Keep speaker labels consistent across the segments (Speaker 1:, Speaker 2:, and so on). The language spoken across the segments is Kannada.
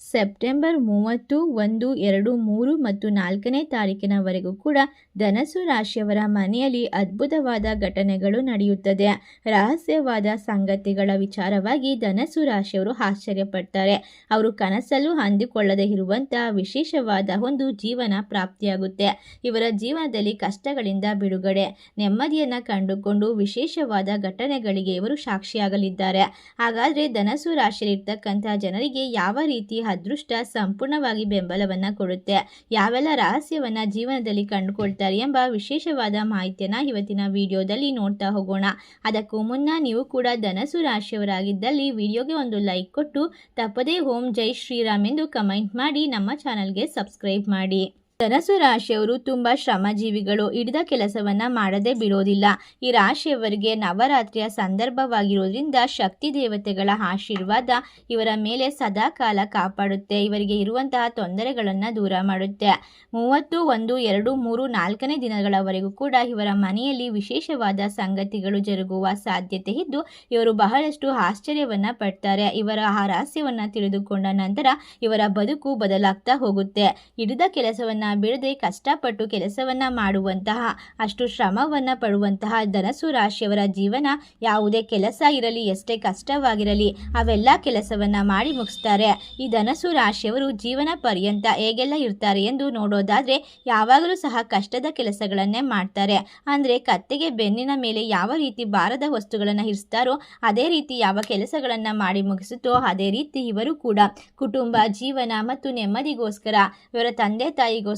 Speaker 1: ಸೆಪ್ಟೆಂಬರ್ ಮೂವತ್ತು, ಒಂದು, ಎರಡು, ಮೂರು ಮತ್ತು ನಾಲ್ಕನೇ ತಾರೀಕಿನವರೆಗೂ ಕೂಡ ಧನಸು ರಾಶಿಯವರ ಮನೆಯಲ್ಲಿ ಅದ್ಭುತವಾದ ಘಟನೆಗಳು ನಡೆಯುತ್ತದೆ. ರಹಸ್ಯವಾದ ಸಂಗತಿಗಳ ವಿಚಾರವಾಗಿ ಧನಸು ರಾಶಿಯವರು ಆಶ್ಚರ್ಯಪಡ್ತಾರೆ. ಅವರು ಕನಸಲ್ಲೂ ಅಂದುಕೊಳ್ಳದೆ ಇರುವಂತಹ ವಿಶೇಷವಾದ ಒಂದು ಜೀವನ ಪ್ರಾಪ್ತಿಯಾಗುತ್ತೆ. ಇವರ ಜೀವನದಲ್ಲಿ ಕಷ್ಟಗಳಿಂದ ಬಿಡುಗಡೆ. ನೆಮ್ಮದಿಯನ್ನು ಕಂಡುಕೊಂಡು ವಿಶೇಷವಾದ ಘಟನೆಗಳಿಗೆ ಇವರು ಸಾಕ್ಷಿಯಾಗಲಿದ್ದಾರೆ. ಹಾಗಾದರೆ ಧನಸು ರಾಶಿಯಲ್ಲಿರ್ತಕ್ಕಂಥ ಜನರಿಗೆ ಯಾವ ರೀತಿ ಅದೃಷ್ಟ ಸಂಪೂರ್ಣವಾಗಿ ಬೆಂಬಲವನ್ನು ಕೊಡುತ್ತೆ. ಯಾವೆಲ್ಲ ರಹಸ್ಯವನ್ನ ಜೀವನದಲ್ಲಿ ಕಂಡುಕೊಳ್ತಾರೆ ಎಂಬ ವಿಶೇಷವಾದ ಮಾಹಿತಿಯನ್ನು ಇವತ್ತಿನ ವಿಡಿಯೋದಲ್ಲಿ ನೋಡ್ತಾ ಹೋಗೋಣ. ಅದಕ್ಕೂ ಮುನ್ನ ನೀವು ಕೂಡ ಧನಸು ರಾಶಿಯವರಾಗಿದ್ದಲ್ಲಿ ವಿಡಿಯೋಗೆ ಒಂದು ಲೈಕ್ ಕೊಟ್ಟು ತಪ್ಪದೇ ಓಂ ಜೈ ಶ್ರೀರಾಮ್ ಎಂದು ಕಮೆಂಟ್ ಮಾಡಿ ನಮ್ಮ ಚಾನಲ್ಗೆ ಸಬ್ಸ್ಕ್ರೈಬ್ ಮಾಡಿ. ಧನಸು ರಾಶಿಯವರು ತುಂಬ ಶ್ರಮಜೀವಿಗಳು, ಹಿಡಿದ ಕೆಲಸವನ್ನ ಮಾಡದೆ ಬಿಡೋದಿಲ್ಲ. ಈ ರಾಶಿಯವರಿಗೆ ನವರಾತ್ರಿಯ ಸಂದರ್ಭವಾಗಿರೋದ್ರಿಂದ ಶಕ್ತಿ ದೇವತೆಗಳ ಆಶೀರ್ವಾದ ಇವರ ಮೇಲೆ ಸದಾ ಕಾಲ ಕಾಪಾಡುತ್ತೆ. ಇವರಿಗೆ ಇರುವಂತಹ ತೊಂದರೆಗಳನ್ನು ದೂರ ಮಾಡುತ್ತೆ. ಮೂವತ್ತು, ಒಂದು, ಎರಡು, ಮೂರು, ನಾಲ್ಕನೇ ದಿನಗಳವರೆಗೂ ಕೂಡ ಇವರ ಮನೆಯಲ್ಲಿ ವಿಶೇಷವಾದ ಸಂಗತಿಗಳು ಜರುಗುವ ಸಾಧ್ಯತೆ ಇದ್ದು, ಇವರು ಬಹಳಷ್ಟು ಆಶ್ಚರ್ಯವನ್ನ ಪಡ್ತಾರೆ. ಇವರ ಆ ರಹಸ್ಯವನ್ನ ತಿಳಿದುಕೊಂಡ ನಂತರ ಇವರ ಬದುಕು ಬದಲಾಗ್ತಾ ಹೋಗುತ್ತೆ. ಹಿಡಿದ ಕೆಲಸವನ್ನ ಬಿಡದೆ ಕಷ್ಟಪಟ್ಟು ಕೆಲಸವನ್ನ ಮಾಡುವಂತಹ, ಅಷ್ಟು ಶ್ರಮವನ್ನ ಪಡುವಂತಹ ಧನಸು ರಾಶಿಯವರ ಜೀವನ ಯಾವುದೇ ಕೆಲಸ ಇರಲಿ, ಎಷ್ಟೇ ಕಷ್ಟವಾಗಿರಲಿ, ಅವೆಲ್ಲ ಕೆಲಸವನ್ನ ಮಾಡಿ ಮುಗಿಸ್ತಾರೆ. ಈ ಧನಸು ರಾಶಿಯವರು ಜೀವನ ಪರ್ಯಂತ ಹೇಗೆಲ್ಲ ಇರ್ತಾರೆ ಎಂದು ನೋಡೋದಾದ್ರೆ, ಯಾವಾಗಲೂ ಸಹ ಕಷ್ಟದ ಕೆಲಸಗಳನ್ನೇ ಮಾಡ್ತಾರೆ. ಅಂದ್ರೆ ಕತ್ತೆಗೆ ಬೆನ್ನಿನ ಮೇಲೆ ಯಾವ ರೀತಿ ಭಾರದ ವಸ್ತುಗಳನ್ನು ಇರಿಸ್ತಾರೋ, ಅದೇ ರೀತಿ ಯಾವ ಕೆಲಸಗಳನ್ನ ಮಾಡಿ ಮುಗಿಸುತ್ತೋ, ಅದೇ ರೀತಿ ಇವರು ಕೂಡ ಕುಟುಂಬ, ಜೀವನ ಮತ್ತು ನೆಮ್ಮದಿಗೋಸ್ಕರ ಇವರ ತಂದೆ ತಾಯಿಗೋಸ್ಕರ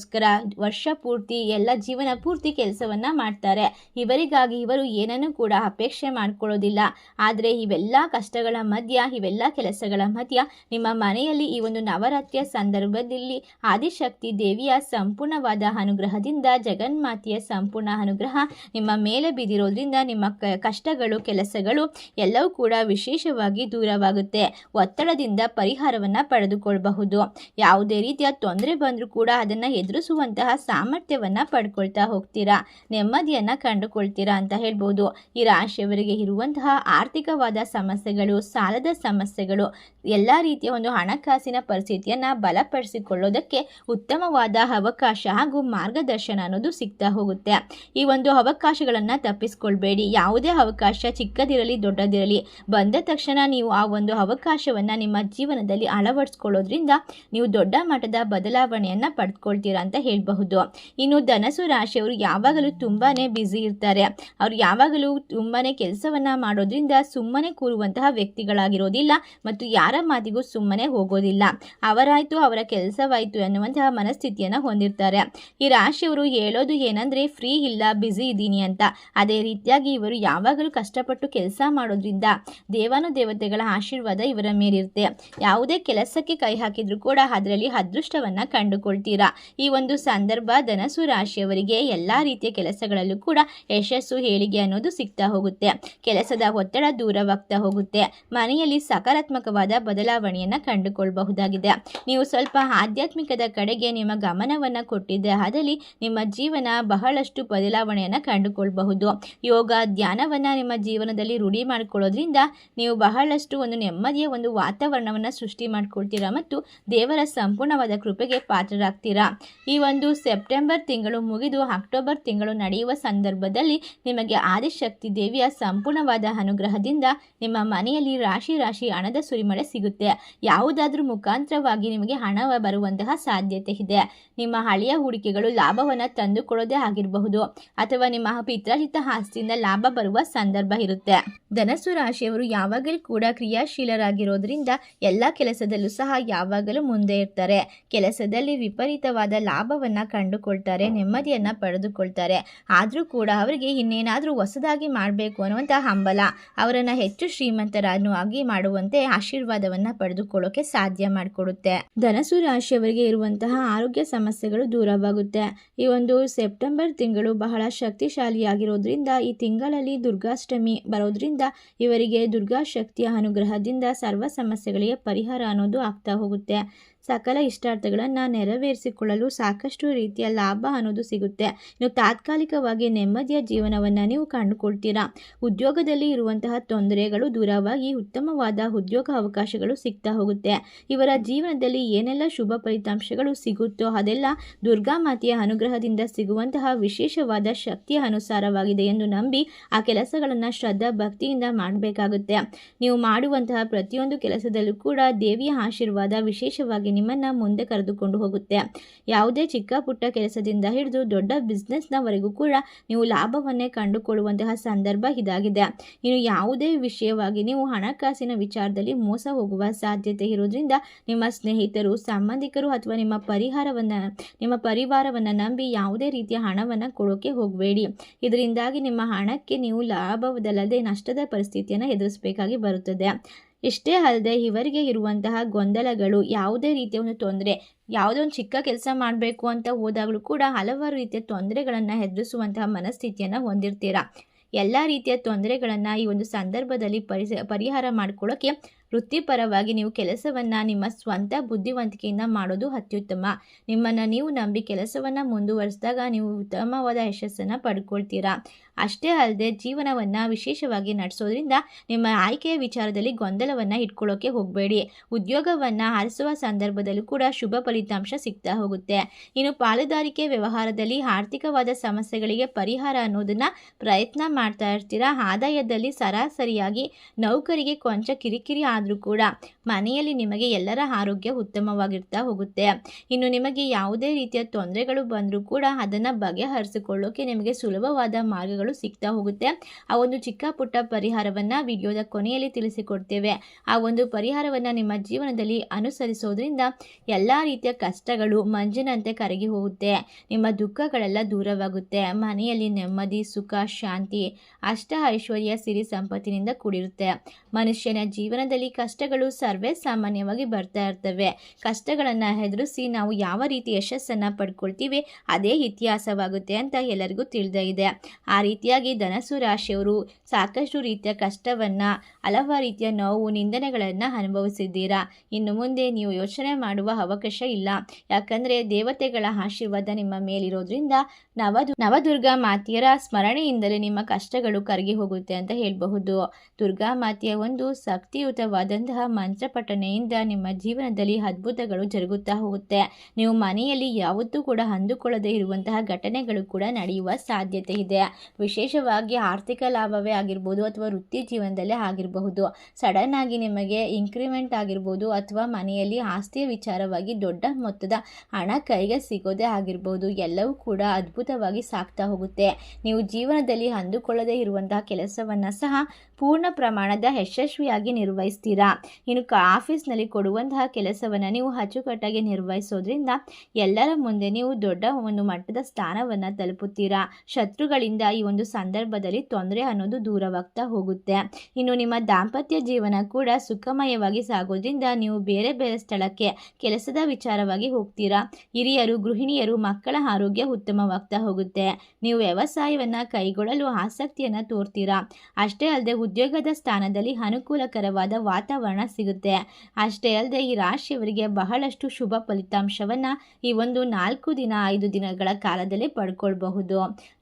Speaker 1: ವರ್ಷ ಪೂರ್ತಿ ಎಲ್ಲ ಜೀವನ ಪೂರ್ತಿ ಕೆಲಸವನ್ನ ಮಾಡ್ತಾರೆ. ಇವರಿಗಾಗಿ ಇವರು ಏನನ್ನು ಕೂಡ ಅಪೇಕ್ಷೆ ಮಾಡ್ಕೊಳ್ಳೋದಿಲ್ಲ. ಆದರೆ ಇವೆಲ್ಲ ಕಷ್ಟಗಳ ಮಧ್ಯ, ಇವೆಲ್ಲ ಕೆಲಸಗಳ ಮಧ್ಯ ನಿಮ್ಮ ಮನೆಯಲ್ಲಿ ಈ ಒಂದು ನವರಾತ್ರಿಯ ಸಂದರ್ಭದಲ್ಲಿ ಆದಿಶಕ್ತಿ ದೇವಿಯ ಸಂಪೂರ್ಣವಾದ ಅನುಗ್ರಹದಿಂದ, ಜಗನ್ಮಾತೆಯ ಸಂಪೂರ್ಣ ಅನುಗ್ರಹ ನಿಮ್ಮ ಮೇಲೆ ಬಿದ್ದಿರೋದ್ರಿಂದ ನಿಮ್ಮ ಕಷ್ಟಗಳು, ಕೆಲಸಗಳು ಎಲ್ಲವೂ ಕೂಡ ವಿಶೇಷವಾಗಿ ದೂರವಾಗುತ್ತೆ. ಒತ್ತಡದಿಂದ ಪರಿಹಾರವನ್ನು ಪಡೆದುಕೊಳ್ಳಬಹುದು ಯಾವುದೇ ರೀತಿಯ ತೊಂದರೆ ಬಂದರೂ ಕೂಡ ಅದನ್ನು ಎದುರಿಸುವಂತಹ ಸಾಮರ್ಥ್ಯವನ್ನು ಪಡ್ಕೊಳ್ತಾ ಹೋಗ್ತೀರಾ? ನೆಮ್ಮದಿಯನ್ನು ಕಂಡುಕೊಳ್ತೀರಾ ಅಂತ ಹೇಳ್ಬೋದು. ಈ ರಾಶಿಯವರಿಗೆ ಇರುವಂತಹ ಆರ್ಥಿಕವಾದ ಸಮಸ್ಯೆಗಳು, ಸಾಲದ ಸಮಸ್ಯೆಗಳು, ಎಲ್ಲ ರೀತಿಯ ಒಂದು ಹಣಕಾಸಿನ ಪರಿಸ್ಥಿತಿಯನ್ನು ಬಲಪಡಿಸಿಕೊಳ್ಳೋದಕ್ಕೆ ಉತ್ತಮವಾದ ಅವಕಾಶ ಹಾಗೂ ಮಾರ್ಗದರ್ಶನ ಅನ್ನೋದು ಸಿಗ್ತಾ ಹೋಗುತ್ತೆ. ಈ ಒಂದು ಅವಕಾಶಗಳನ್ನು ತಪ್ಪಿಸ್ಕೊಳ್ಬೇಡಿ. ಯಾವುದೇ ಅವಕಾಶ ಚಿಕ್ಕದಿರಲಿ, ದೊಡ್ಡದಿರಲಿ, ಬಂದ ತಕ್ಷಣ ನೀವು ಆ ಒಂದು ಅವಕಾಶವನ್ನು ನಿಮ್ಮ ಜೀವನದಲ್ಲಿ ಅಳವಡಿಸ್ಕೊಳ್ಳೋದ್ರಿಂದ ನೀವು ದೊಡ್ಡ ಮಟ್ಟದ ಬದಲಾವಣೆಯನ್ನು ಪಡೆದುಕೊಳ್ತೀರಾ ಅಂತ ಹೇಳಬಹುದು. ಇನ್ನು ಧನಸು ರಾಶಿಯವರು ಯಾವಾಗಲೂ ತುಂಬಾ ಬ್ಯುಸಿ ಇರ್ತಾರೆ. ಅವರು ಯಾವಾಗಲೂ ತುಂಬಾ ಕೆಲಸವನ್ನು ಮಾಡೋದ್ರಿಂದ ಸುಮ್ಮನೆ ಕೂರುವಂತಹ ವ್ಯಕ್ತಿಗಳಾಗಿರೋದಿಲ್ಲ ಮತ್ತು ಯಾರ ಮಾತಿಗೂ ಸುಮ್ಮನೆ ಹೋಗೋದಿಲ್ಲ. ಅವರಾಯಿತು, ಅವರ ಕೆಲಸವಾಯಿತು ಅನ್ನುವಂತಹ ಮನಸ್ಥಿತಿಯನ್ನು ಹೊಂದಿರ್ತಾರೆ. ಈ ರಾಶಿಯವರು ಹೇಳೋದು ಏನಂದರೆ, ಫ್ರೀ ಇಲ್ಲ ಬ್ಯುಸಿ ಇದ್ದೀನಿ ಅಂತ. ಅದೇ ರೀತಿಯಾಗಿ ಇವರು ಯಾವಾಗಲೂ ಕಷ್ಟಪಟ್ಟು ಕೆಲಸ ಮಾಡೋದ್ರಿಂದ ದೇವಾನು ದೇವತೆಗಳ ಆಶೀರ್ವಾದ ಇವರ ಮೇಲಿರುತ್ತೆ. ಯಾವುದೇ ಕೆಲಸಕ್ಕೆ ಕೈ ಹಾಕಿದ್ರು ಕೂಡ ಅದರಲ್ಲಿ ಅದೃಷ್ಟವನ್ನು ಕಂಡುಕೊಳ್ತೀರಾ. ಈ ಒಂದು ಸಂದರ್ಭ ಧನಸು ರಾಶಿಯವರಿಗೆ ಎಲ್ಲ ರೀತಿಯ ಕೆಲಸಗಳಲ್ಲೂ ಕೂಡ ಯಶಸ್ಸು ಹೇಳಿಗೆ ಅನ್ನೋದು ಸಿಗ್ತಾ ಹೋಗುತ್ತೆ. ಕೆಲಸದ ಒತ್ತಡ ದೂರವಾಗ್ತಾ ಹೋಗುತ್ತೆ. ಮನೆಯಲ್ಲಿ ಸಕಾರಾತ್ಮಕವಾದ ಬದಲಾವಣೆಯನ್ನು ಕಂಡುಕೊಳ್ಳಬಹುದಾಗಿದೆ ನೀವು ಸ್ವಲ್ಪ ಆಧ್ಯಾತ್ಮಿಕದ ಕಡೆಗೆ ನಿಮ್ಮ ಗಮನವನ್ನು ಕೊಟ್ಟಿದ್ದೆ ಆದಲ್ಲಿ ನಿಮ್ಮ ಜೀವನ ಬಹಳಷ್ಟು ಬದಲಾವಣೆಯನ್ನು ಕಂಡುಕೊಳ್ಳಬಹುದು ಯೋಗ, ಧ್ಯಾನವನ್ನು ನಿಮ್ಮ ಜೀವನದಲ್ಲಿ ರೂಢಿ ಮಾಡಿಕೊಳ್ಳೋದ್ರಿಂದ ನೀವು ಬಹಳಷ್ಟು ಒಂದು ನೆಮ್ಮದಿಯ ಒಂದು ವಾತಾವರಣವನ್ನು ಸೃಷ್ಟಿ ಮಾಡ್ಕೊಳ್ತೀರಾ ಮತ್ತು ದೇವರ ಸಂಪೂರ್ಣವಾದ ಕೃಪೆಗೆ ಪಾತ್ರರಾಗ್ತೀರಾ? ಈ ಒಂದು ಸೆಪ್ಟೆಂಬರ್ ತಿಂಗಳು ಮುಗಿದು ಅಕ್ಟೋಬರ್ ತಿಂಗಳು ನಡೆಯುವ ಸಂದರ್ಭದಲ್ಲಿ ನಿಮಗೆ ಆದಿಶಕ್ತಿ ದೇವಿಯ ಸಂಪೂರ್ಣವಾದ ಅನುಗ್ರಹದಿಂದ ನಿಮ್ಮ ಮನೆಯಲ್ಲಿ ರಾಶಿ ರಾಶಿ ಹಣದ ಸುರಿಮಳೆ ಸಿಗುತ್ತೆ. ಯಾವುದಾದ್ರೂ ಮುಖಾಂತರವಾಗಿ ನಿಮಗೆ ಹಣ ಬರುವಂತಹ ಸಾಧ್ಯತೆ ಇದೆ. ನಿಮ್ಮ ಹಳೆಯ ಹೂಡಿಕೆಗಳು ಲಾಭವನ್ನು ತಂದುಕೊಡೋದೇ ಆಗಿರಬಹುದು ಅಥವಾ ನಿಮ್ಮ ಪಿತ್ರಾಜಿತ ಆಸ್ತಿಯಿಂದ ಲಾಭ ಬರುವ ಸಂದರ್ಭ ಇರುತ್ತೆ. ಧನಸು ರಾಶಿಯವರು ಯಾವಾಗಲೂ ಕೂಡ ಕ್ರಿಯಾಶೀಲರಾಗಿರೋದ್ರಿಂದ ಎಲ್ಲ ಕೆಲಸದಲ್ಲೂ ಸಹ ಯಾವಾಗಲೂ ಮುಂದೆ ಇರ್ತಾರೆ. ಕೆಲಸದಲ್ಲಿ ವಿಪರೀತವಾದ ಲಾಭವನ್ನು ಕಂಡುಕೊಳ್ತಾರೆ, ನೆಮ್ಮದಿಯನ್ನು ಪಡೆದುಕೊಳ್ತಾರೆ. ಆದರೂ ಕೂಡ ಅವರಿಗೆ ಇನ್ನೇನಾದರೂ ಹೊಸದಾಗಿ ಮಾಡಬೇಕು ಅನ್ನುವಂಥ ಹಂಬಲ, ಅವರನ್ನು ಹೆಚ್ಚು ಶ್ರೀಮಂತರನ್ನು ಆಗಿ ಮಾಡುವಂತೆ ಆಶೀರ್ವಾದವನ್ನು ಪಡೆದುಕೊಳ್ಳೋಕೆ ಸಾಧ್ಯ ಮಾಡಿಕೊಡುತ್ತೆ. ಧನಸು ರಾಶಿಯವರಿಗೆ ಇರುವಂತಹ ಆರೋಗ್ಯ ಸಮಸ್ಯೆಗಳು ದೂರವಾಗುತ್ತೆ. ಈ ಒಂದು ಸೆಪ್ಟೆಂಬರ್ ತಿಂಗಳು ಬಹಳ ಶಕ್ತಿಶಾಲಿಯಾಗಿರೋದ್ರಿಂದ, ಈ ತಿಂಗಳಲ್ಲಿ ದುರ್ಗಾಷ್ಟಮಿ ಬರೋದ್ರಿಂದ ಇವರಿಗೆ ದುರ್ಗಾ ಶಕ್ತಿಯ ಅನುಗ್ರಹದಿಂದ ಸರ್ವ ಸಮಸ್ಯೆಗಳಿಗೆ ಪರಿಹಾರ ಅನ್ನೋದು ಆಗ್ತಾ ಹೋಗುತ್ತೆ. ಸಕಲ ಇಷ್ಟಾರ್ಥಗಳನ್ನು ನೆರವೇರಿಸಿಕೊಳ್ಳಲು ಸಾಕಷ್ಟು ರೀತಿಯ ಲಾಭ ಅನ್ನೋದು ಸಿಗುತ್ತೆ. ನೀವು ತಾತ್ಕಾಲಿಕವಾಗಿ ನೆಮ್ಮದಿಯ ಜೀವನವನ್ನು ನೀವು ಕಂಡುಕೊಳ್ತೀರಾ? ಉದ್ಯೋಗದಲ್ಲಿ ಇರುವಂತಹ ತೊಂದರೆಗಳು ದೂರವಾಗಿ ಉತ್ತಮವಾದ ಉದ್ಯೋಗ ಅವಕಾಶಗಳು ಸಿಗ್ತಾ ಹೋಗುತ್ತೆ. ಇವರ ಜೀವನದಲ್ಲಿ ಏನೆಲ್ಲ ಶುಭ ಫಲಿತಾಂಶಗಳು ಸಿಗುತ್ತೋ ಅದೆಲ್ಲ ದುರ್ಗಾ ಮಾತೆಯ ಅನುಗ್ರಹದಿಂದ ಸಿಗುವಂತಹ ವಿಶೇಷವಾದ ಶಕ್ತಿಯ ಅನುಸಾರವಾಗಿದೆ ಎಂದು ನಂಬಿ ಆ ಕೆಲಸಗಳನ್ನು ಶ್ರದ್ಧಾ ಭಕ್ತಿಯಿಂದ ಮಾಡಬೇಕಾಗುತ್ತೆ. ನೀವು ಮಾಡುವಂತಹ ಪ್ರತಿಯೊಂದು ಕೆಲಸದಲ್ಲೂ ಕೂಡ ದೇವಿಯ ಆಶೀರ್ವಾದ ವಿಶೇಷವಾಗಿ ನಿಮ್ಮನ್ನು ಮುಂದೆ ಕರೆದುಕೊಂಡು ಹೋಗುತ್ತೆ. ಯಾವುದೇ ಚಿಕ್ಕ ಪುಟ್ಟ ಕೆಲಸದಿಂದ ಹಿಡಿದು ದೊಡ್ಡ ಬಿಸ್ನೆಸ್ನವರೆಗೂ ಕೂಡ ನೀವು ಲಾಭವನ್ನೇ ಕಂಡುಕೊಳ್ಳುವಂತಹ ಸಂದರ್ಭ ಇದಾಗಿದೆ. ಇನ್ನು ಯಾವುದೇ ವಿಷಯವಾಗಿ ನೀವು ಹಣಕಾಸಿನ ವಿಚಾರದಲ್ಲಿ ಮೋಸ ಹೋಗುವ ಸಾಧ್ಯತೆ ಇರೋದ್ರಿಂದ ನಿಮ್ಮ ಸ್ನೇಹಿತರು, ಸಂಬಂಧಿಕರು ಅಥವಾ ನಿಮ್ಮ ಪರಿಹಾರವನ್ನು, ನಿಮ್ಮ ಪರಿವಾರವನ್ನು ನಂಬಿ ಯಾವುದೇ ರೀತಿಯ ಹಣವನ್ನು ಕೊಡೋಕೆ ಹೋಗಬೇಡಿ. ಇದರಿಂದಾಗಿ ನಿಮ್ಮ ಹಣಕ್ಕೆ ನೀವು ಲಾಭದಲ್ಲದೆ ನಷ್ಟದ ಪರಿಸ್ಥಿತಿಯನ್ನು ಎದುರಿಸಬೇಕಾಗಿ ಬರುತ್ತದೆ. ಇಷ್ಟೇ ಅಲ್ಲದೆ ಇವರಿಗೆ ಇರುವಂತಹ ಗೊಂದಲಗಳು ಯಾವುದೇ ರೀತಿಯ ಒಂದು ತೊಂದರೆ ಯಾವುದೋ ಒಂದು ಚಿಕ್ಕ ಕೆಲಸ ಮಾಡಬೇಕು ಅಂತ ಹೋದಾಗಲೂ ಕೂಡ ಹಲವಾರು ರೀತಿಯ ತೊಂದರೆಗಳನ್ನು ಎದುರಿಸುವಂತಹ ಮನಸ್ಥಿತಿಯನ್ನು ಹೊಂದಿರ್ತೀರಾ? ಎಲ್ಲ ರೀತಿಯ ತೊಂದರೆಗಳನ್ನು ಈ ಒಂದು ಸಂದರ್ಭದಲ್ಲಿ ಪರಿಸ, ಪರಿಹಾರ ಮಾಡ್ಕೊಳ್ಳೋಕ್ಕೆ ವೃತ್ತಿಪರವಾಗಿ ನೀವು ಕೆಲಸವನ್ನು ನಿಮ್ಮ ಸ್ವಂತ ಬುದ್ಧಿವಂತಿಕೆಯಿಂದ ಮಾಡೋದು ಅತ್ಯುತ್ತಮ. ನಿಮ್ಮನ್ನು ನೀವು ನಂಬಿ ಕೆಲಸವನ್ನು ಮುಂದುವರಿಸಿದಾಗ ನೀವು ಉತ್ತಮವಾದ ಯಶಸ್ಸನ್ನು ಪಡ್ಕೊಳ್ತೀರಾ. ಅಷ್ಟೇ ಅಲ್ಲದೆ ಜೀವನವನ್ನು ವಿಶೇಷವಾಗಿ ನಡೆಸೋದ್ರಿಂದ ನಿಮ್ಮ ಆಯ್ಕೆಯ ವಿಚಾರದಲ್ಲಿ ಗೊಂದಲವನ್ನು ಇಟ್ಕೊಳ್ಳೋಕೆ ಹೋಗಬೇಡಿ. ಉದ್ಯೋಗವನ್ನು ಆರಿಸುವ ಸಂದರ್ಭದಲ್ಲೂ ಕೂಡ ಶುಭ ಫಲಿತಾಂಶ ಸಿಗ್ತಾ ಹೋಗುತ್ತೆ. ಇನ್ನು ಪಾಲುದಾರಿಕೆ ವ್ಯವಹಾರದಲ್ಲಿ ಆರ್ಥಿಕವಾದ ಸಮಸ್ಯೆಗಳಿಗೆ ಪರಿಹಾರ ಅನ್ನೋದನ್ನು ಪ್ರಯತ್ನ ಮಾಡ್ತಾ ಇರ್ತೀರಾ. ಆದಾಯದಲ್ಲಿ ಸರಾಸರಿಯಾಗಿ ನೌಕರಿಗೆ ಕೊಂಚ ಕಿರಿಕಿರಿ ಆದರೂ ಕೂಡ ಮನೆಯಲ್ಲಿ ನಿಮಗೆ ಎಲ್ಲರ ಆರೋಗ್ಯ ಉತ್ತಮವಾಗಿರ್ತಾ ಹೋಗುತ್ತೆ. ಇನ್ನು ನಿಮಗೆ ಯಾವುದೇ ರೀತಿಯ ತೊಂದರೆಗಳು ಬಂದರೂ ಕೂಡ ಅದನ್ನು ಬಗೆಹರಿಸಿಕೊಳ್ಳೋಕೆ ನಿಮಗೆ ಸುಲಭವಾದ ಮಾರ್ಗಗಳು ಸಿಗ್ತಾ ಹೋಗುತ್ತೆ. ಆ ಒಂದು ಚಿಕ್ಕ ಪುಟ್ಟ ಪರಿಹಾರವನ್ನು ವಿಡಿಯೋದ ಕೊನೆಯಲ್ಲಿ ತಿಳಿಸಿಕೊಡ್ತೇವೆ. ಆ ಒಂದು ಪರಿಹಾರವನ್ನು ನಿಮ್ಮ ಜೀವನದಲ್ಲಿ ಅನುಸರಿಸೋದ್ರಿಂದ ಎಲ್ಲ ರೀತಿಯ ಕಷ್ಟಗಳು ಮಂಜಿನಂತೆ ಕರಗಿ ಹೋಗುತ್ತೆ. ನಿಮ್ಮ ದುಃಖಗಳೆಲ್ಲ ದೂರವಾಗುತ್ತೆ. ಮನೆಯಲ್ಲಿ ನೆಮ್ಮದಿ, ಸುಖ, ಶಾಂತಿ, ಅಷ್ಟ ಐಶ್ವರ್ಯ, ಸಿರಿ ಸಂಪತ್ತಿನಿಂದ ಕೂಡಿರುತ್ತೆ. ಮನುಷ್ಯನ ಜೀವನದಲ್ಲಿ ಕಷ್ಟಗಳು ಸರ್ವೇ ಸಾಮಾನ್ಯವಾಗಿ ಬರ್ತಾ ಇರ್ತವೆ. ಕಷ್ಟಗಳನ್ನು ಎದುರಿಸಿ ನಾವು ಯಾವ ರೀತಿ ಯಶಸ್ಸನ್ನು ಪಡ್ಕೊಳ್ತೀವಿ, ಅದೇ ಇತಿಹಾಸವಾಗುತ್ತೆ ಅಂತ ಎಲ್ಲರಿಗೂ ತಿಳಿದೇ ಇದೆ. ಆ ರೀತಿಯಾಗಿ ಧನಸು ರಾಶಿಯವರು ಸಾಕಷ್ಟು ರೀತಿಯ ಕಷ್ಟವನ್ನು, ಹಲವಾರು ರೀತಿಯ ನೋವು, ನಿಂದನೆಗಳನ್ನು ಅನುಭವಿಸಿದ್ದೀರಾ? ಇನ್ನು ಮುಂದೆ ನೀವು ಯೋಚನೆ ಮಾಡುವ ಅವಕಾಶ ಇಲ್ಲ. ಯಾಕಂದರೆ ದೇವತೆಗಳ ಆಶೀರ್ವಾದ ನಿಮ್ಮ ಮೇಲಿರೋದ್ರಿಂದ ನವದು, ನವದುರ್ಗಾ ಮಾತೆಯರ ಸ್ಮರಣೆಯಿಂದಲೇ ನಿಮ್ಮ ಕಷ್ಟಗಳು ಕರಗಿ ಹೋಗುತ್ತೆ ಅಂತ ಹೇಳಬಹುದು. ದುರ್ಗಾ ಮಾತೆಯ ಒಂದು ಶಕ್ತಿಯುತವಾದಂತಹ ಮಂತ್ರಪಠಣೆಯಿಂದ ನಿಮ್ಮ ಜೀವನದಲ್ಲಿ ಅದ್ಭುತಗಳು ಜರುಗುತ್ತಾ ಹೋಗುತ್ತೆ. ನೀವು ಮನೆಯಲ್ಲಿ ಯಾವತ್ತೂ ಕೂಡ ಅಂದುಕೊಳ್ಳದೇ ಇರುವಂತಹ ಘಟನೆಗಳು ಕೂಡ ನಡೆಯುವ ಸಾಧ್ಯತೆ ಇದೆ. ವಿಶೇಷವಾಗಿ ಆರ್ಥಿಕ ಲಾಭವೇ ಆಗಿರ್ಬೋದು ಅಥವಾ ವೃತ್ತಿ ಜೀವನದಲ್ಲೇ ಆಗಿರಬಹುದು. ಸಡನ್ ಆಗಿ ನಿಮಗೆ ಇನ್ಕ್ರಿಮೆಂಟ್ ಆಗಿರ್ಬೋದು ಅಥವಾ ಮನೆಯಲ್ಲಿ ಆಸ್ತಿಯ ವಿಚಾರವಾಗಿ ದೊಡ್ಡ ಮೊತ್ತದ ಹಣ ಕೈಗೆ ಸಿಗೋದೇ ಆಗಿರ್ಬೋದು, ಎಲ್ಲವೂ ಕೂಡ ಅದ್ಭುತವಾಗಿ ಸಾಕ್ತಾ ಹೋಗುತ್ತೆ. ನೀವು ಜೀವನದಲ್ಲಿ ಅಂದುಕೊಳ್ಳದೇ ಇರುವಂತಹ ಕೆಲಸವನ್ನು ಸಹ ಪೂರ್ಣ ಪ್ರಮಾಣದ ಯಶಸ್ವಿಯಾಗಿ ನಿರ್ವಹಿಸ್ತೀರಾ. ಇನ್ನು ಕ ಆಫೀಸ್ನಲ್ಲಿ ಕೊಡುವಂತಹ ಕೆಲಸವನ್ನು ನೀವು ಅಚ್ಚುಕಟ್ಟಾಗಿ ನಿರ್ವಹಿಸೋದ್ರಿಂದ ಎಲ್ಲರ ಮುಂದೆ ನೀವು ದೊಡ್ಡ ಒಂದು ಮಟ್ಟದ ಸ್ಥಾನವನ್ನು ತಲುಪುತ್ತೀರಾ? ಶತ್ರುಗಳಿಂದ ಈ ಒಂದು ಸಂದರ್ಭದಲ್ಲಿ ತೊಂದರೆ ಅನ್ನೋದು ದೂರವಾಗ್ತಾ ಹೋಗುತ್ತೆ. ಇನ್ನು ನಿಮ್ಮ ದಾಂಪತ್ಯ ಜೀವನ ಕೂಡ ಸುಖಮಯವಾಗಿ ಸಾಗೋದ್ರಿಂದ ನೀವು ಬೇರೆ ಬೇರೆ ಸ್ಥಳಕ್ಕೆ ಕೆಲಸದ ವಿಚಾರವಾಗಿ ಹೋಗ್ತೀರಾ? ಹಿರಿಯರು, ಗೃಹಿಣಿಯರು ಮಕ್ಕಳ ಆರೋಗ್ಯ ಉತ್ತಮವಾಗ್ತಾ ಹೋಗುತ್ತೆ. ನೀವು ವ್ಯವಸಾಯವನ್ನು ಕೈಗೊಳ್ಳಲು ಆಸಕ್ತಿಯನ್ನು ತೋರ್ತೀರಾ? ಅಷ್ಟೇ ಅಲ್ಲದೆ ಉದ್ಯೋಗದ ಸ್ಥಾನದಲ್ಲಿ ಅನುಕೂಲಕರವಾದ ವಾತಾವರಣ ಸಿಗುತ್ತೆ. ಅಷ್ಟೇ ಅಲ್ಲದೆ ಈ ರಾಶಿಯವರಿಗೆ ಬಹಳಷ್ಟು ಶುಭ ಫಲಿತಾಂಶವನ್ನು ಈ ಒಂದು ನಾಲ್ಕು ದಿನ, ಐದು ದಿನಗಳ ಕಾಲದಲ್ಲಿ ಪಡ್ಕೊಳ್ಬಹುದು.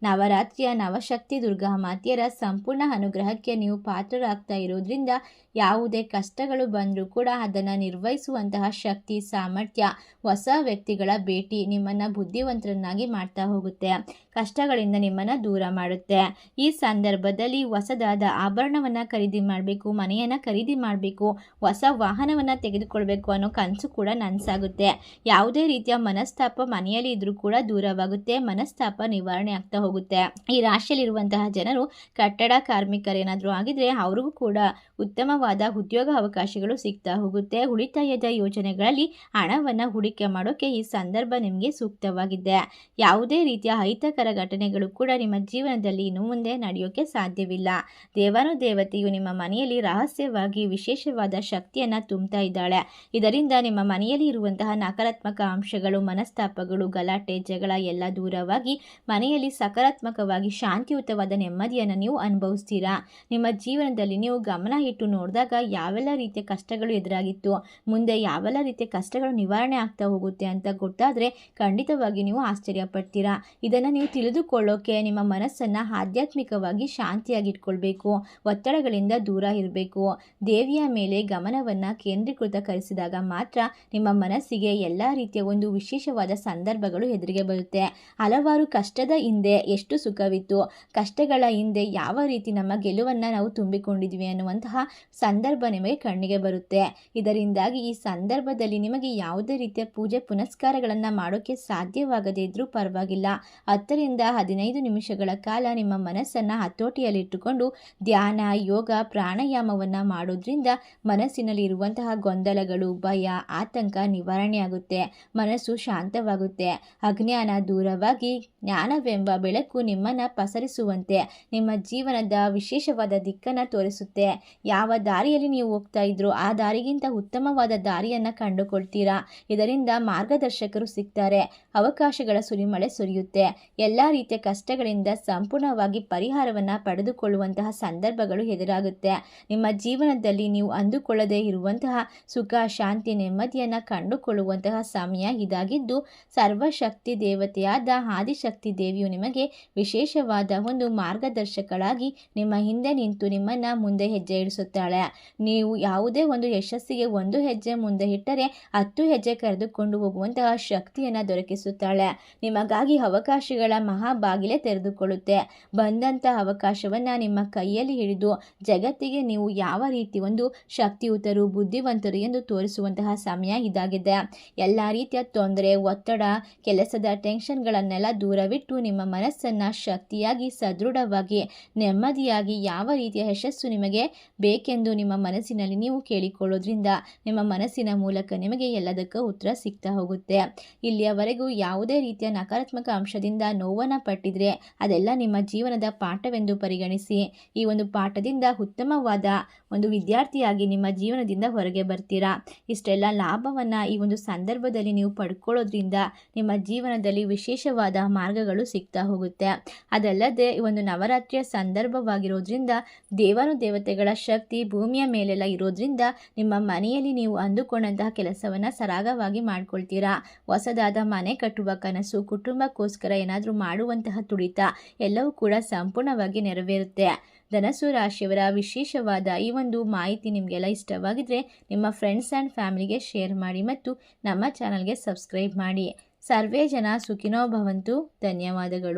Speaker 1: ನವರಾತ್ರಿಯ ನವಶಕ್ತಿ ದುರ್ಗಾ ಮಾತೆಯರ ಸಂಪೂರ್ಣ ಅನುಗ್ರಹಕ್ಕೆ ನೀವು ಪಾತ್ರರಾಗ್ತಾ ಇರೋದ್ರಿಂದ ಯಾವುದೇ ಕಷ್ಟಗಳು ಬಂದರೂ ಕೂಡ ಅದನ್ನು ನಿರ್ವಹಿಸುವಂತಹ ಶಕ್ತಿ, ಸಾಮರ್ಥ್ಯ, ಹೊಸ ವ್ಯಕ್ತಿಗಳ ಭೇಟಿ ನಿಮ್ಮನ್ನು ಬುದ್ಧಿವಂತರನ್ನಾಗಿ ಮಾಡ್ತಾ ಹೋಗುತ್ತೆ. ಕಷ್ಟಗಳಿಂದ ನಿಮ್ಮನ್ನು ದೂರ ಮಾಡುತ್ತೆ. ಈ ಸಂದರ್ಭದಲ್ಲಿ ಹೊಸದಾದ ಆಭರಣವನ್ನು ಖರೀದಿ ಮಾಡಬೇಕು, ಮನೆಯನ್ನು ಖರೀದಿ ಮಾಡಬೇಕು, ಹೊಸ ವಾಹನವನ್ನು ತೆಗೆದುಕೊಳ್ಬೇಕು ಅನ್ನೋ ಕನಸು ಕೂಡ ನನಸಾಗುತ್ತೆ. ಯಾವುದೇ ರೀತಿಯ ಮನಸ್ತಾಪ ಮನೆಯಲ್ಲಿ ಇದ್ರೂ ಕೂಡ ದೂರವಾಗುತ್ತೆ, ಮನಸ್ತಾಪ ನಿವಾರಣೆ ಆಗ್ತಾ ಹೋಗುತ್ತೆ. ಈ ರಾಶಿಯಲ್ಲಿರುವಂತಹ ಜನರು ಕಟ್ಟಡ ಕಾರ್ಮಿಕರೇನಾದರೂ ಆಗಿದ್ರೆ ಅವ್ರಿಗೂ ಕೂಡ ಉತ್ತಮವಾದ ಉದ್ಯೋಗ ಅವಕಾಶಗಳು ಸಿಗ್ತಾ ಹೋಗುತ್ತೆ. ಉಳಿತಾಯದ ಯೋಜನೆಗಳಲ್ಲಿ ಹಣವನ್ನು ಹೂಡಿಕೆ ಮಾಡೋಕೆ ಈ ಸಂದರ್ಭ ನಿಮಗೆ ಸೂಕ್ತವಾಗಿದೆ. ಯಾವುದೇ ರೀತಿಯ ಅಹಿತಕರ ಘಟನೆಗಳು ಕೂಡ ನಿಮ್ಮ ಜೀವನದಲ್ಲಿ ಇನ್ನು ಮುಂದೆ ನಡೆಯೋಕೆ ಸಾಧ್ಯವಿಲ್ಲ. ದೇವಾನು ದೇವತೆಯು ನಿಮ್ಮ ಮನೆಯಲ್ಲಿ ರಹಸ್ಯವಾಗಿ ವಿಶೇಷವಾದ ಶಕ್ತಿಯನ್ನು ತುಂಬುತ್ತಾ ಇದ್ದಾಳೆ. ಇದರಿಂದ ನಿಮ್ಮ ಮನೆಯಲ್ಲಿ ಇರುವಂತಹ ನಕಾರಾತ್ಮಕ ಅಂಶಗಳು, ಮನಸ್ತಾಪಗಳು, ಗಲಾಟೆ, ಜಗಳ ಎಲ್ಲ ದೂರವಾಗಿ ಮನೆಯಲ್ಲಿ ಸಕಾರಾತ್ಮಕವಾಗಿ ಶಾಂತಿಯುತವಾದ ನೆಮ್ಮದಿಯನ್ನು ನೀವು ಅನುಭವಿಸ್ತೀರಾ? ನಿಮ್ಮ ಜೀವನದಲ್ಲಿ ನೀವು ಗಮನ ಇಟ್ಟು ನೋಡಿದಾಗ ಯಾವೆಲ್ಲ ರೀತಿಯ ಕಷ್ಟಗಳು ಎದುರಾಗಿತ್ತು, ಮುಂದೆ ಯಾವೆಲ್ಲ ರೀತಿಯ ಕಷ್ಟಗಳು ನಿವಾರಣೆ ಆಗ್ತಾ ಹೋಗುತ್ತೆ ಅಂತ ಗೊತ್ತಾದರೆ ಖಂಡಿತವಾಗಿ ನೀವು ಆಶ್ಚರ್ಯ ಪಡ್ತೀರಾ ಇದನ್ನು ನೀವು ತಿಳಿದುಕೊಳ್ಳೋಕೆ ನಿಮ್ಮ ಮನಸ್ಸನ್ನು ಆಧ್ಯಾತ್ಮಿಕವಾಗಿ ಶಾಂತಿಯಾಗಿ ಇಟ್ಕೊಳ್ಬೇಕು ಒತ್ತಡಗಳಿಂದ ದೂರ ಇರಬೇಕು. ದೇವಿಯ ಮೇಲೆ ಗಮನವನ್ನು ಕೇಂದ್ರೀಕೃತಕರಿಸಿದಾಗ ಮಾತ್ರ ನಿಮ್ಮ ಮನಸ್ಸಿಗೆ ಎಲ್ಲ ರೀತಿಯ ಒಂದು ವಿಶೇಷವಾದ ಸಂದರ್ಭಗಳು ಎದುರಿಗೆ ಬರುತ್ತೆ. ಹಲವಾರು ಕಷ್ಟದ ಹಿಂದೆ ಎಷ್ಟು ಸುಖವಿತ್ತು, ಕಷ್ಟಗಳ ಹಿಂದೆ ಯಾವ ರೀತಿ ನಮ್ಮ ಗೆಲುವನ್ನು ನಾವು ತುಂಬಿಕೊಂಡಿದ್ವಿ ಅನ್ನುವಂತಹ ಸಂದರ್ಭ ನಿಮಗೆ ಕಣ್ಣಿಗೆ ಬರುತ್ತೆ. ಇದರಿಂದಾಗಿ ಈ ಸಂದರ್ಭದಲ್ಲಿ ನಿಮಗೆ ಯಾವುದೇ ರೀತಿಯ ಪೂಜೆ ಪುನಸ್ಕಾರಗಳನ್ನು ಮಾಡೋಕ್ಕೆ ಸಾಧ್ಯವಾಗದೇ ಇದ್ರೂ ಪರವಾಗಿಲ್ಲ. ಹತ್ತರಿಂದ ಹದಿನೈದು ನಿಮಿಷಗಳ ಕಾಲ ನಿಮ್ಮ ಮನಸ್ಸನ್ನು ಹತೋಟಿಯಲ್ಲಿಟ್ಟುಕೊಂಡು ಧ್ಯಾನ, ಯೋಗ, ಪ್ರಾಣಾಯಾಮವನ್ನು ಮಾಡೋದ್ರಿಂದ ಮನಸ್ಸಿನಲ್ಲಿ ಇರುವಂತಹ ಗೊಂದಲಗಳು, ಭಯ, ಆತಂಕ ನಿವಾರಣೆಯಾಗುತ್ತೆ ಮನಸ್ಸು ಶಾಂತವಾಗುತ್ತೆ. ಅಜ್ಞಾನ ದೂರವಾಗಿ ಜ್ಞಾನವೆಂಬ ಬೆಳಕು ನಿಮ್ಮನ್ನು ಪಸರಿಸುವಂತೆ, ನಿಮ್ಮ ಜೀವನದ ವಿಶೇಷವಾದ ದಿಕ್ಕನ್ನು ತೋರಿಸುತ್ತೆ. ಯಾವ ದಾರಿಯಲ್ಲಿ ನೀವು ಹೋಗ್ತಾ ಇದ್ರು ಆ ದಾರಿಗಿಂತ ಉತ್ತಮವಾದ ದಾರಿಯನ್ನು ಕಂಡುಕೊಳ್ತೀರಾ? ಇದರಿಂದ ಮಾರ್ಗದರ್ಶಕರು ಸಿಗ್ತಾರೆ. ಅವಕಾಶಗಳ ಸುರಿಮಳೆ ಸುರಿಯುತ್ತೆ. ಎಲ್ಲ ರೀತಿಯ ಕಷ್ಟಗಳಿಂದ ಸಂಪೂರ್ಣವಾಗಿ ಪರಿಹಾರವನ್ನು ಪಡೆದುಕೊಳ್ಳುವಂತಹ ಸಂದರ್ಭಗಳು ಎದುರಾಗುತ್ತೆ. ನಿಮ್ಮ ಜೀವನದಲ್ಲಿ ನೀವು ಅಂದುಕೊಳ್ಳದೇ ಇರುವಂತಹ ಸುಖ, ಶಾಂತಿ, ನೆಮ್ಮದಿಯನ್ನು ಕಂಡುಕೊಳ್ಳುವಂತಹ ಸಮಯ ಇದಾಗಿದ್ದು, ಸರ್ವಶಕ್ತಿ ದೇವತೆಯಾದ ಆದಿಶಕ್ತಿ ದೇವಿಯು ನಿಮಗೆ ವಿಶೇಷವಾದ ಒಂದು ಮಾರ್ಗದರ್ಶಕಳಾಗಿ ನಿಮ್ಮ ಹಿಂದೆ ನಿಂತು ನಿಮ್ಮನ್ನು ಮುಂದೆ ಹೆಜ್ಜೆ ಇಡಿಸುತ್ತಾಳೆ ನೀವು ಯಾವುದೇ ಒಂದು ಯಶಸ್ಸಿಗೆ ಒಂದು ಹೆಜ್ಜೆ ಮುಂದೆ ಇಟ್ಟರೆ ಹತ್ತು ಹೆಜ್ಜೆ ಕರೆದುಕೊಂಡು ಹೋಗುವಂತಹ ಶಕ್ತಿಯನ್ನು ದೊರಕಿಸುತ್ತಾಳೆ. ನಿಮಗಾಗಿ ಅವಕಾಶಗಳ ಮಹಾಬಾಗಿಲೇ ತೆರೆದುಕೊಳ್ಳುತ್ತೆ. ಬಂದಂತ ಅವಕಾಶವನ್ನು ನಿಮ್ಮ ಕೈಯಲ್ಲಿ ಹಿಡಿದು ಜಗತ್ತಿಗೆ ನೀವು ಯಾವ ರೀತಿ ಒಂದು ಶಕ್ತಿಯುತರು, ಬುದ್ಧಿವಂತರು ಎಂದು ತೋರಿಸುವಂತಹ ಸಮಯ ಇದಾಗಿದೆ. ಎಲ್ಲ ರೀತಿಯ ತೊಂದರೆ, ಒತ್ತಡ, ಕೆಲಸದ ಟೆನ್ಷನ್ಗಳನ್ನೆಲ್ಲ ದೂರವಿಟ್ಟು ನಿಮ್ಮ ಮನಸ್ಸನ್ನು ಶಕ್ತಿಯಾಗಿ, ಸದೃಢವಾಗಿ, ನೆಮ್ಮದಿಯಾಗಿ ಯಾವ ರೀತಿಯ ಯಶಸ್ಸು ನಿಮಗೆ ಬೇಕೆಂದು ನಿಮ್ಮ ಮನಸ್ಸಿನಲ್ಲಿ ನೀವು ಕೇಳಿಕೊಳ್ಳೋದ್ರಿಂದ ನಿಮ್ಮ ಮನಸ್ಸಿನ ಮೂಲಕ ನಿಮಗೆ ಎಲ್ಲದಕ್ಕೂ ಉತ್ತರ ಸಿಗ್ತಾ ಹೋಗುತ್ತೆ. ಇಲ್ಲಿಯವರೆಗೂ ಯಾವುದೇ ರೀತಿಯ ನಕಾರಾತ್ಮಕ ಅಂಶದಿಂದ ನೋವನ್ನು ಪಟ್ಟಿದ್ರೆ ಅದೆಲ್ಲ ನಿಮ್ಮ ಜೀವನದ ಪಾಠವೆಂದು ಪರಿಗಣಿಸಿ. ಈ ಒಂದು ಪಾಠದಿಂದ ಉತ್ತಮವಾದ ಒಂದು ವಿದ್ಯಾರ್ಥಿಯಾಗಿ ನಿಮ್ಮ ಜೀವನದಿಂದ ಹೊರಗೆ ಬರ್ತೀರಾ. ಇಷ್ಟೆಲ್ಲ ಲಾಭವನ್ನು ಈ ಒಂದು ಸಂದರ್ಭದಲ್ಲಿ ನೀವು ಪಡ್ಕೊಳ್ಳೋದ್ರಿಂದ ನಿಮ್ಮ ಜೀವನದಲ್ಲಿ ವಿಶೇಷವಾದ ಮಾರ್ಗಗಳು ಸಿಗ್ತಾ ಹೋಗುತ್ತೆ. ಅದಲ್ಲದೆ ಈ ಒಂದು ನವರಾತ್ರಿಯ ಸಂದರ್ಭವಾಗಿರೋದ್ರಿಂದ ದೇವಾನು ದೇವತೆಗಳ ಶಕ್ತಿ ಭೂಮಿಯ ಮೇಲೆಲ್ಲ ಇರೋದ್ರಿಂದ ನಿಮ್ಮ ಮನೆಯಲ್ಲಿ ನೀವು ಅಂದುಕೊಂಡಂತಹ ಕೆಲಸವನ್ನು ಸರಾಗವಾಗಿ ಮಾಡ್ಕೊಳ್ತೀರಾ? ಹೊಸದಾದ ಮನೆ ಕಟ್ಟುವ ಕನಸು ಕುಟುಂಬಕ್ಕೋಸ್ಕರ ಏನಾದರೂ ಮಾಡುವಂತಹ ತುಡಿತ ಎಲ್ಲವೂ ಕೂಡ ಸಂಪೂರ್ಣವಾಗಿ ನೆರವೇರುತ್ತೆ. ಧನಸು ರಾಶಿಯವರ ವಿಶೇಷವಾದ ಈ ಒಂದು ಮಾಹಿತಿ ನಿಮಗೆಲ್ಲ ಇಷ್ಟವಾಗಿದ್ರೆ ನಿಮ್ಮ ಫ್ರೆಂಡ್ಸ್ ಆ್ಯಂಡ್ ಫ್ಯಾಮಿಲಿಗೆ ಶೇರ್ ಮಾಡಿ ಮತ್ತು ನಮ್ಮ ಚಾನಲ್ಗೆ ಸಬ್ಸ್ಕ್ರೈಬ್ ಮಾಡಿ. ಸರ್ವೇ ಜನ ಸುಖಿನೋ ಭವಂತು. ಧನ್ಯವಾದಗಳು.